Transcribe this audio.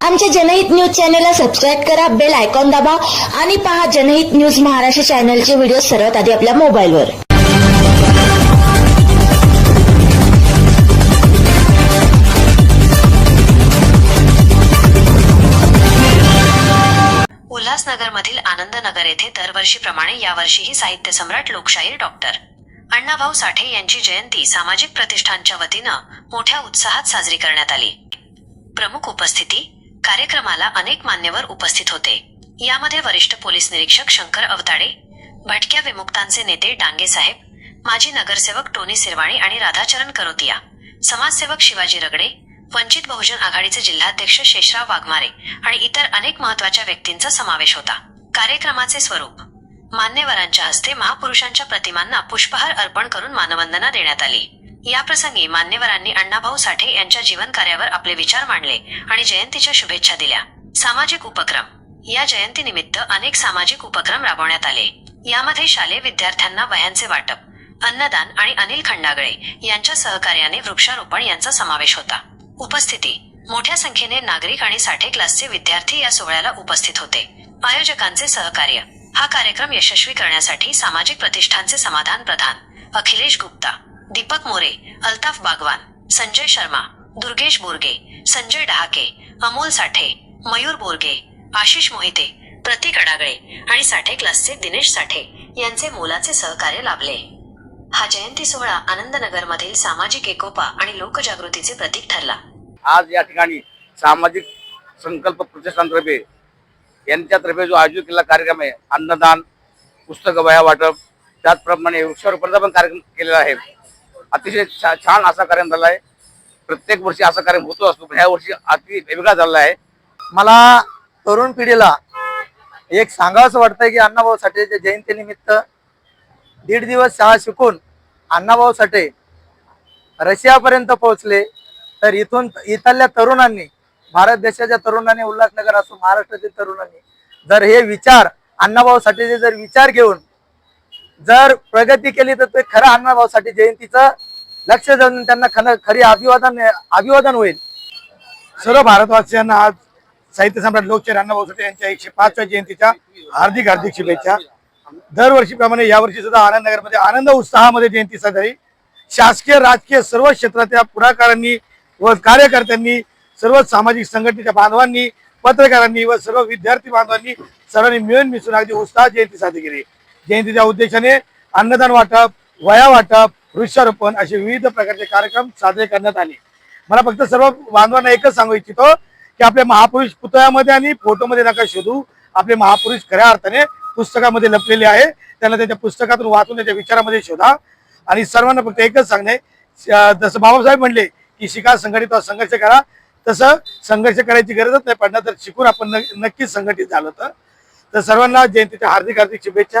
आमच्या जनहित न्यूज चॅनलला सबस्क्राईब करा बेल आयकॉन दाबा आणि पहा जनहित न्यूज महाराष्ट्र चॅनलचे व्हिडिओ सर्वात आधी आपल्या मोबाईलवर. उल्हासनगरमधील आनंदनगर येथे दरवर्षीप्रमाणे यावर्षीही साहित्य सम्राट लोकशाहीर डॉक्टर. अण्णाभाऊ साठे यांची जयंती सामाजिक प्रतिष्ठानच्या वतीनं मोठ्या उत्साहात साजरी करण्यात आली. प्रमुख उपस्थिती कार्यक्रमाला अनेक मान्यवर उपस्थित होते. यामध्ये वरिष्ठ पोलीस निरीक्षक शंकर अवताडे भटक्या विमुक्तांचे नेते डांगे साहेब माजी नगरसेवक टोनी सिरवाणी आणि राधाचरण करोतिया समाजसेवक शिवाजी रगडे वंचित बहुजन आघाडीचे जिल्हाध्यक्ष शेषराव वाघमारे आणि इतर अनेक महत्त्वाच्या व्यक्तींचा समावेश होता. कार्यक्रमाचे स्वरूप. मान्यवरांच्या हस्ते महापुरुषांच्या प्रतिमांना पुष्पहार अर्पण करून मानवंदना देण्यात आली. याप्रसंगी मान्यवरांनी अण्णाभाऊ साठे यांच्या जीवन कार्यावर आपले विचार मांडले आणि जयंतीच्या शुभेच्छा दिल्या. सामाजिक उपक्रम. या जयंतीनिमित्त अनेक सामाजिक उपक्रम राबवण्यात आले. यामध्ये शालेय विद्यार्थ्यांना वह्यांचे वाटप अन्नदान आणि अनिल खंडागळे यांच्या सहकार्याने वृक्षारोपण यांचा समावेश होता. उपस्थिती. मोठ्या संख्येने नागरिक आणि साठे क्लासचे विद्यार्थी या सोहळ्याला उपस्थित होते. आयोजकांचे सहकार्य. हा कार्यक्रम यशस्वी करण्यासाठी सामाजिक प्रतिष्ठानचे समाधान प्रधान अखिलेश गुप्ता. दीपक मोरे अल्ताफ बागवान संजय शर्मा दुर्गेश बोरगे संजय डहाके अमोल साठे मयूर बोरगे आशिष मोहिते प्रतीक अडागळे आणि साठे क्लासचे दिनेश साठे यांचे मोलाचे सहकार्य लाभले. हा जयंती सोहळा आनंदनगरमधील सामाजिक एकोपा आणि लोकजागृतीचे प्रतीक ठरला. आज या ठिकाणी सामाजिक संकल्प प्रतिष्ठानतर्फे यांच्यातर्फे जो आयोजित केलेला कार्यक्रम आहे अन्नदान पुस्तक वया वाटप त्याचप्रमाणे वृक्षारोपणाचा पण कार्यक्रम केलेला आहे. अतिशय छा- छान असा कार्यक्रम झाला आहे. प्रत्येक वर्षी असा कार्यक्रम होतो असतो पण ह्या वर्षी अति वेगळा झाला आहे. मला तरुण पिढीला एक सांगावंसं वाटतंय की अण्णाभाऊ साठेच्या जयंतीनिमित्त दीड दिवस शाळा शिकून अण्णाभाऊ साठे रशियापर्यंत पोहोचले तर इथून इथल्या तरुणांनी भारत देशाच्या तरुणांनी उल्हासनगर असो महाराष्ट्रातील तरुणांनी जर हे विचार अण्णाभाऊ साठेचे जर विचार घेऊन जर प्रगती केली तर ते खरं अण्णाभाऊसाठी जयंतीचं लक्ष जाऊन त्यांना खरं खरी अभिवादन अभिवादन होईल. सर्व भारतवासियांना आज साहित्य सम्राट लोकशाहीर अण्णाभाऊ साठे यांच्या एकशे पाचव्या जयंतीच्या हार्दिक हार्दिक शुभेच्छा. दरवर्षीप्रमाणे यावर्षी सुद्धा आनंदनगरमध्ये आनंद उत्साहामध्ये जयंती साजरी. शासकीय राजकीय सर्व क्षेत्रातल्या पुढाकारांनी व कार्यकर्त्यांनी सर्व सामाजिक संघटनेच्या बांधवांनी पत्रकारांनी व सर्व विद्यार्थी बांधवांनी सर्वांनी मिळून मिसळून अगदी उत्साह जयंती साजरी केली. जयंतीच्या उद्देशाने अन्नदान वाटप वया वाटप वृक्षारोपण असे विविध प्रकारचे कार्यक्रम साजरे करण्यात आले. मला फक्त सर्व बांधवांना एकच सांगू इच्छितो की आपल्या महापुरुष पुतळ्यामध्ये आणि फोटोमध्ये नका शोधू. आपले महापुरुष खऱ्या अर्थाने पुस्तकामध्ये लपलेले आहे. त्यांना त्याच्या पुस्तकातून वाचून त्याच्या विचारामध्ये शोधा. आणि सर्वांना फक्त एकच सांगणे जसं बाबासाहेब म्हणले की शिका संघटित संघर्ष करा. तसं संघर्ष करायची गरजच नाही पडणार तर शिकून आपण नक्कीच संघटित झालो तर. तर सर्वांना जयंतीच्या हार्दिक हार्दिक शुभेच्छा.